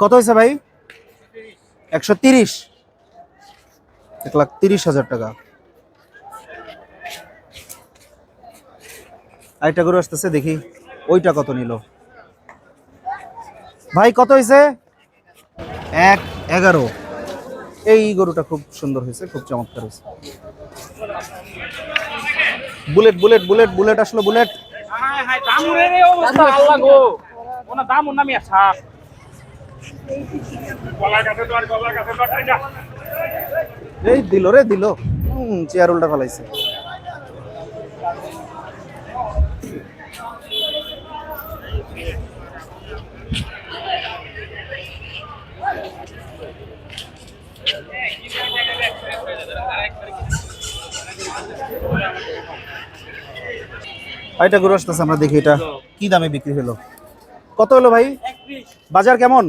কত হয়েছে ভাই? একশো তিরিশ। এক লাখ তিরিশ হাজার টাকা। আরেকটা গরু আসতেছে, দেখি। ওইটা কত নিল? ভাই, কত হয়েছে? এক, এগারো। এই গরুটা খুব সুন্দর হয়েছে খুব চমৎকার হয়েছে। বুলেট বুলেট বুলেট বুলেট আসলো বুলেট। এই দিল রে দিল। চেয়ার উল্টা ফেলাইছে। এটা গরু আসতেছে আমরা দেখি এটা। কি দামে বিক্রি হলো? কত হলো ভাই? বাজার কেমন?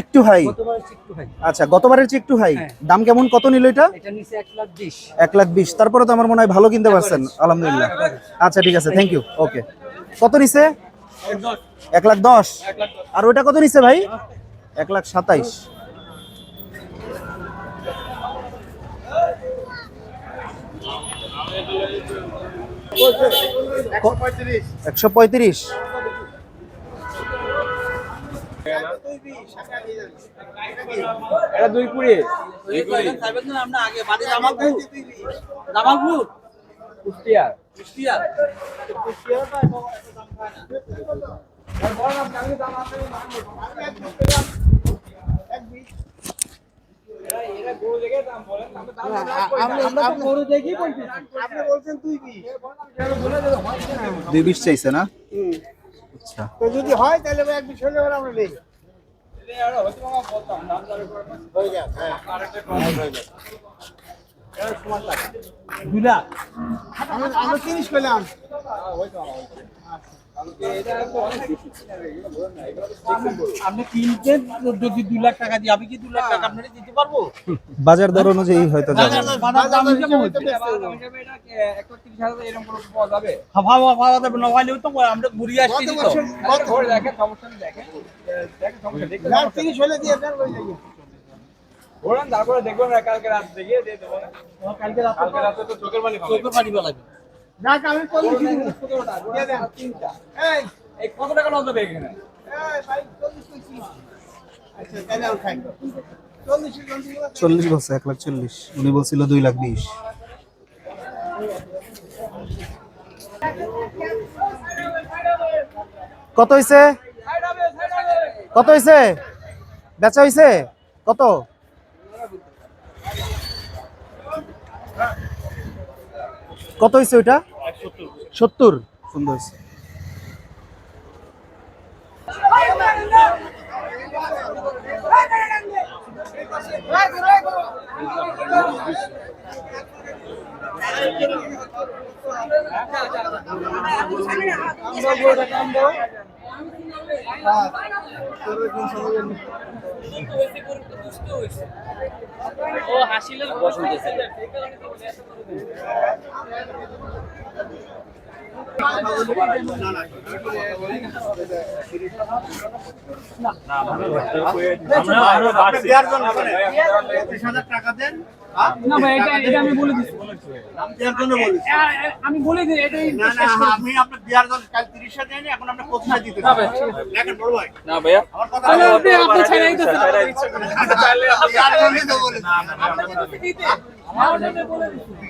একটু হাই। আচ্ছা গতবারের চেয়ে একটু হাই? হ্যাঁ। দাম কেমন? কত নিল এটা? এক লাখ বিশ। তারপরে তো আমার মনে হয় ভালো কিনতে পারছেন আলহামদুলিল্লাহ। আচ্ছা ঠিক আছে থ্যাংক ইউ ওকে কত নিছে? এক লাখ দশ। আর ওটা কত নিছে ভাই? এক লাখ সাতাইশ। একশো পঁয়ত্রিশ। এটা দুই কুড়ি। জামালপুর কুষ্টিয়ার। কুষ্টিয়ার? দুই বিশ চাইছে না? আচ্ছা। যদি হয় তাহলে এক বিষয় হলে আমরা নেই। আমরা আমরা তিরিশ পেলাম বাজার দর অনুযায়ী হয়তো আমরা ঘুরিয়ে আসছি। তারপরে দেখব কালকে রাত দেখে দিয়ে দেবো। কালকে রাতে তো চোখের পানি খাব। চোখে পানি বেলাবে যাক আমি চল্লিশ দিব। এই, এই কত টাকা লস হবে এখানে? চল্লিশ কইছি। আচ্ছা। চল্লিশ বলছে এক লাখ চল্লিশ। উনি বলছিল দুই লাখ বিশ। কত হয়েছে কত হয়েছে বেচা হয়েছে কত? কত হয়েছে ওইটা? সত্তর। সুন্দর হয়েছে ও হাসিলে বসন্তেছে আমি বলে দিই এটাই না না আমি আপনার দেওয়ার জন্য কাল তিরিশে দেয়নি এখন আপনার পঁচিশে দিতে না ভাই, দেখেন বড় ভাই না ভাইয়া আমার আপনি আপনি ছাড়াই তো দেওয়ার জন্যই তো বলেছি। আমার জন্য বলে দিচ্ছি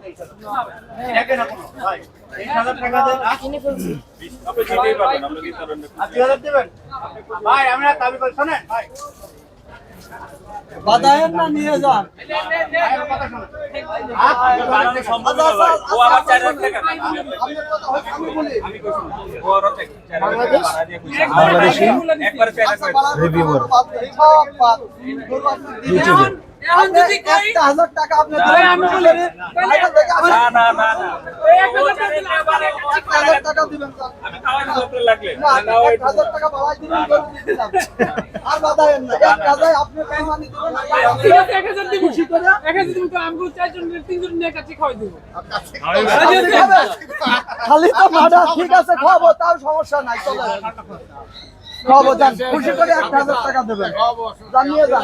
বাদায়ের না নিয়ে যান। বাংলাদেশি। রিভিউয়ার। ইউটিউবে একটা হাজার টাকা আপনি ভাই, দিবেন। আমি বলি রে, তাহলে এটা থেকে আপনি না, না, না, না। ওই এক হাজার টাকা দিবেন আপনার হাজার টাকা বাড়াই দিবেন, খালি তো মাডা ঠিক আছে খাব তার সমস্যা নাই চলে খাব যান খুশি করে এক হাজার টাকা দেবেন। জানিয়ে যান।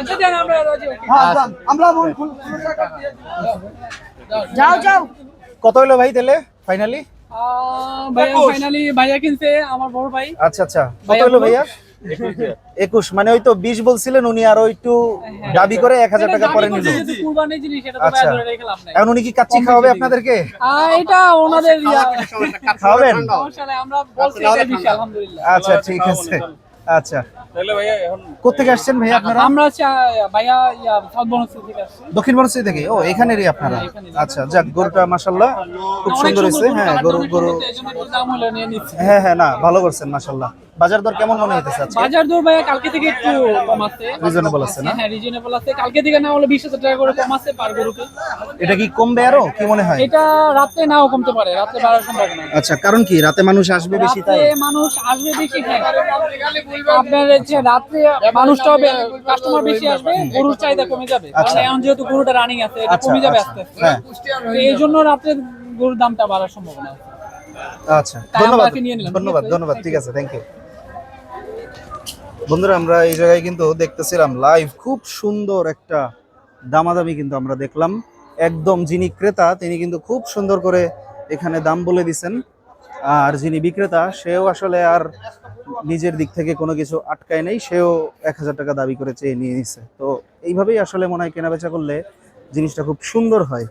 আচ্ছা আমরা হ্যাঁ যান আমরা মন খুল খুলে টাকা দিয়ে দিই। যাও যাও। কত হলো ভাই তাহলে ফাইনালি ভাইয়া ফাইনালি ভাইয়া কিনছে আমার বড় ভাই। আচ্ছা আচ্ছা। কত হলো ভাইয়া? একুশ মানে ওই তো বিশ বলছিলেন উনি আরও একটু দাবি করে এক হাজার টাকা পরে নিল যেহেতু কুরবানির জিনিস এটা তো আচ্ছা। এখন উনি কি কাচ্চি খাওয়াবে আপনাদেরকে? এটা ওনাদের খাওয়াবেন? বিষয় আলহামদুলিল্লাহ। আচ্ছা ঠিক আছে। আচ্ছা। কোথেকে আসছেন ভাই আপনারা? আমরা ভাইয়া থেকে আসছি। দক্ষিণ বনশ্রী থেকে? ও এখানেরই আপনারা? হ্যাঁ, আচ্ছা যাক গরুটা মাশাল্লাহ খুব সুন্দর হয়েছে। হ্যাঁ গরু গরু। হ্যাঁ হ্যাঁ না ভালো করছেন মাশাল্লাহ বাজার দর কেমন মনে হইতেছে আজকে? বাজার দর ভাইয়া কালকে থেকে একটু কম আছে। রিজনেবল আছে না? হ্যাঁ রিজনেবল আছে। কালকে থেকে না হলে টাকা করে কম আছে পার গরুকে। এটা কি কমবে আরও? কি মনে হয়? এটা রাত্রে নাও কমতে পারে রাত্রে বাড়ার সম্ভাবনা আচ্ছা কারণ কি? রাতে মানুষ আসবে বেশি তাই? রাত্রে মানুষ আসবে বেশি হ্যাঁ। আপনার হচ্ছে মানুষটা কাস্টমার বেশি আসবে গরুর চাহিদা কমে যাবে। কারণ আচ্ছা। এখন যেহেতু গরুটা রানিং আছে এটা আচ্ছা কমে যাবে আচ্ছা, আস্তে আস্তে। হ্যাঁ। এই জন্য গরুর দামটা বাড়ার সম্ভাবনা আছে। আচ্ছা ধন্যবাদ। ধন্যবাদ ধন্যবাদ ঠিক আছে থ্যাংক ইউ বন্ধুরা আমরা এই জায়গায় কিন্তু দেখতেছিলাম লাইভ খুব সুন্দর একটা দামাদামি কিন্তু আমরা দেখলাম। একদম যিনি ক্রেতা তিনি কিন্তু খুব সুন্দর করে এখানে দাম বলে দিছেন। আর যিনি বিক্রেতা, সেও আসলে আর নিজের দিক থেকে কোনো কিছু আটকায় নেই, সেও এক হাজার টাকা দাবি করে চেয়ে নিয়ে নিছে। তো এইভাবেই আসলে মনে হয় কেনাবেচা করলে জিনিসটা খুব সুন্দর হয়।